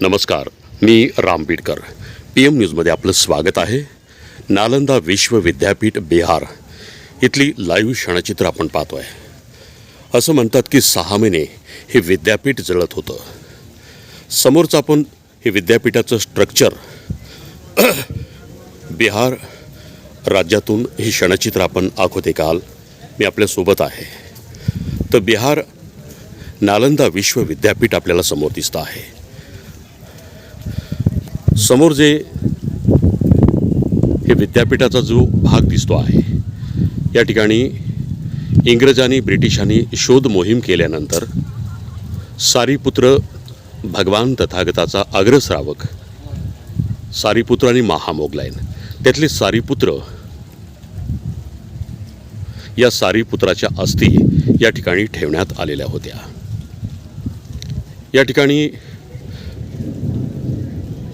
नमस्कार मी Ram Beedkar. P M न्यूजमध्ये आपलं स्वागत आहे. नालंदा विश्व विद्यापीठ बिहार. इथली लाईव्ह क्षणचित्र आपण पाहतो आहे असं म्हणतात की सहा महिने हे विद्यापीठ जळत होतं. समोरचं आपण हे विद्यापीठाचं स्ट्रक्चर बिहार राज्यातून हे क्षणचित्र आपण आखोते काल मी आपल्यासोबत आहे. तर बिहार नालंदा विश्व विद्यापीठ आपल्याला समोर दिसतं आहे. समोर जे हे विद्यापीठाचा जो भाग दिसतो आहे या ठिकाणी इंग्रजांनी ब्रिटिशांनी शोध मोहीम केल्यानंतर सारीपुत्र भगवान तथागताचा अग्रश्रावक सारीपुत्र आणि महामोगलायन त्यातले सारीपुत्र या सारीपुत्राच्या अस्थी या ठिकाणी ठेवण्यात आलेल्या होत्या. या ठिकाणी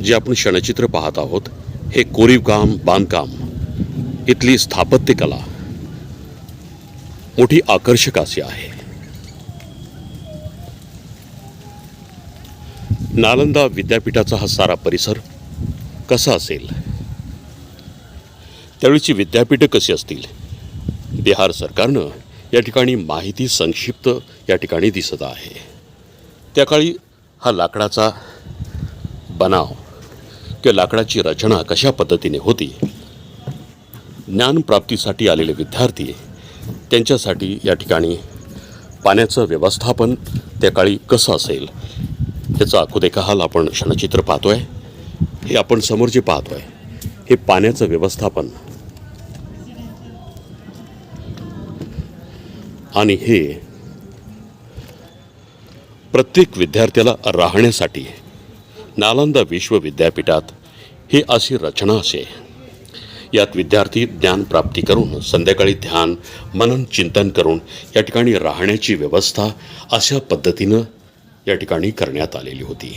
जे आपण क्षणचित्र पाहत आहोत हे कोरीवकाम बांधकाम इथली स्थापत्यकला मोठी आकर्षक अशी आहे. नालंदा विद्यापीठाचा हा सारा परिसर कसा असेल? त्यावेळीची विद्यापीठं कशी असतील? बिहार सरकारनं या ठिकाणी माहिती संक्षिप्त या ठिकाणी दिसत आहे. त्या काळी हा लाकडाचा बनाव की लाकडाची रचना कशा पद्धतीने होती? ज्ञानप्राप्तीसाठी आलेले विद्यार्थी त्यांच्यासाठी या ठिकाणी पाण्याचं व्यवस्थापन त्या काळी कसं असेल याचा अकुदेखा हाल आपण क्षणचित्र पाहतोय. हे आपण समोर जे पाहतोय. हे पाण्याचं व्यवस्थापन. आणि हे प्रत्येक विद्यार्थ्याला राहण्यासाठी नालंदा विश्व विद्यापीठात ही अशी रचना असे. यात विद्यार्थी ज्ञानप्राप्ती करून संध्याकाळी ध्यान मनन चिंतन करून या ठिकाणी राहण्याची व्यवस्था अशा पद्धतीनं या ठिकाणी करण्यात आलेली होती.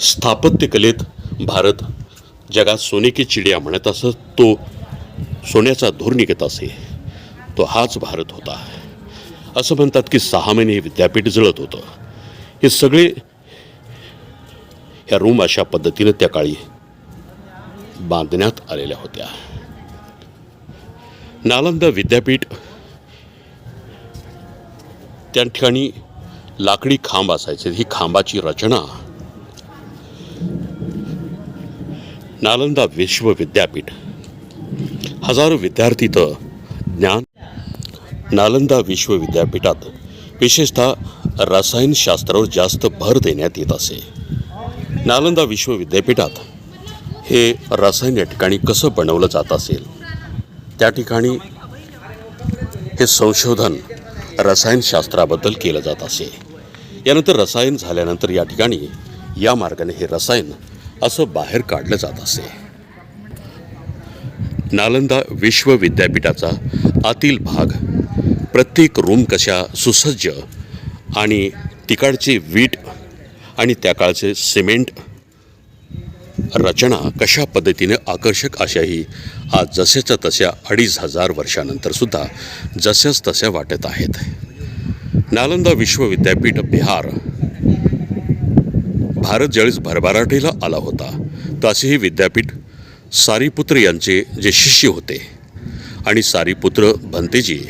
स्थापत्यकलेत भारत जगात सोने की चिडिया म्हणत असत तो सोन्याचा धूर निघत असे. तो हाच भारत होता. असं म्हणतात की सहा महिने हे विद्यापीठ जळत होतं. हे सगळे त्या रूम अशा पद्धतीनं त्या काळी बांधण्यात आलेल्या होत्या. नालंदा विद्यापीठ त्या ठिकाणी लाकडी खांब असायचे. ही खांबाची रचना नालंदा विश्व विद्यापीठ हजारो विद्यार्थी तर ज्ञान नालंदा विश्वविद्यापीठात विशेषतः रसायनशास्त्रावर जास्त भर देण्यात येत असे. नालंदा विश्वविद्यापीठात हे रसायन या ठिकाणी कसं बनवलं जात असेल त्या ठिकाणी हे संशोधन रसायनशास्त्राबद्दल केलं जात असे. यानंतर रसायन झाल्यानंतर या ठिकाणी या मार्गाने हे रसायन असं बाहेर काढलं जात असे. नालंदा विश्वविद्यापीठाचा आतील भाग प्रत्येक रूम कशा सुसज्ज आणि तिकडचे वीट आणि त्या काळचे सिमेंट रचना कशा पद्धतीने आकर्षक अशाही आज जशाच्या तशा अडीच हजार वर्षानंतर सुद्धा जशाच तशा वाटत आहेत. नालंदा विश्वविद्यापीठ बिहार भारत ज्यावेळेस भरभराटीला आला होता. तसेही हे विद्यापीठ सारीपुत्र यांचे जे शिष्य होते आणि सारीपुत्र भंतेजी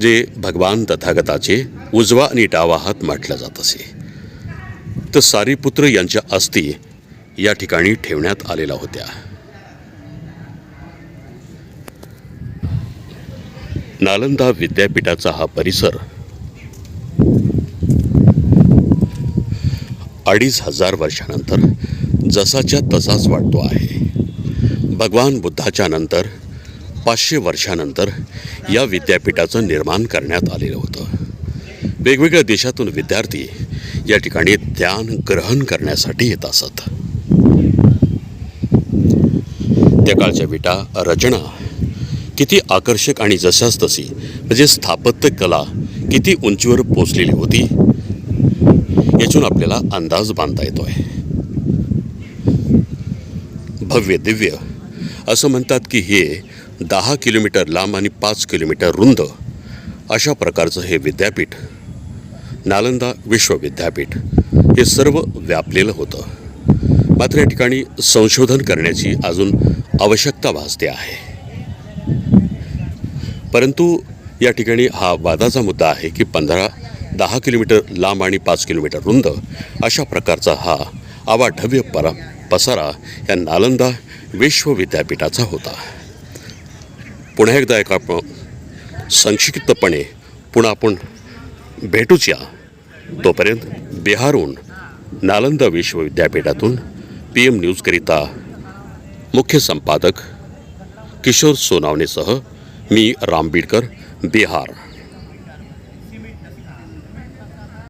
जे भगवान तथागताचे उजवा आणि डावा हात म्हटलं जात असे. तर सारीपुत्र यांच्या अस्थी या ठिकाणी ठेवण्यात आलेल्या होत्या. नालंदा विद्यापीठाचा हा परिसर अडीच हजार वर्षानंतर जसाच्या तसाच वाटतो आहे. भगवान बुद्धाच्या नंतर पाचशे वर्षानंतर या विद्यापीठाचं निर्माण करण्यात आलेलं होतं. वेगवेगळ्या देशातून विद्यार्थी या ठिकाणी ध्यान ग्रहण करण्यासाठी येत असत. त्या काळच्या विटा रचना किती आकर्षक आणि जशाच तशी म्हणजे स्थापत्य कला किती उंचीवर पोचलेली होती यातून आपल्याला अंदाज बांधता येतोय. भव्य दिव्य असं म्हणतात की हे दहा किलोमीटर लांब आणि पाच किलोमीटर रुंद अशा प्रकारचं हे विद्यापीठ नालंदा विश्वविद्यापीठ हे सर्व व्यापलेलं होतं. मात्र या ठिकाणी संशोधन करण्याची अजून आवश्यकता भासते आहे. परंतु या ठिकाणी हा वादाचा मुद्दा आहे की पंधरा दहा किलोमीटर लांब आणि पाच किलोमीटर रुंद अशा प्रकारचा हा आवाढव्य परा पसारा या नालंदा विश्वविद्यापीठाचा होता. पुन्हा एकदा एका संक्षिप्तपणे पुन्हा आपण भेटूच या. तोपर्यंत बिहारहून नालंदा विश्वविद्यापीठातून पी एम न्यूजकरिता मुख्य संपादक किशोर सोनावणेसह मी रामबीडकर बिहार.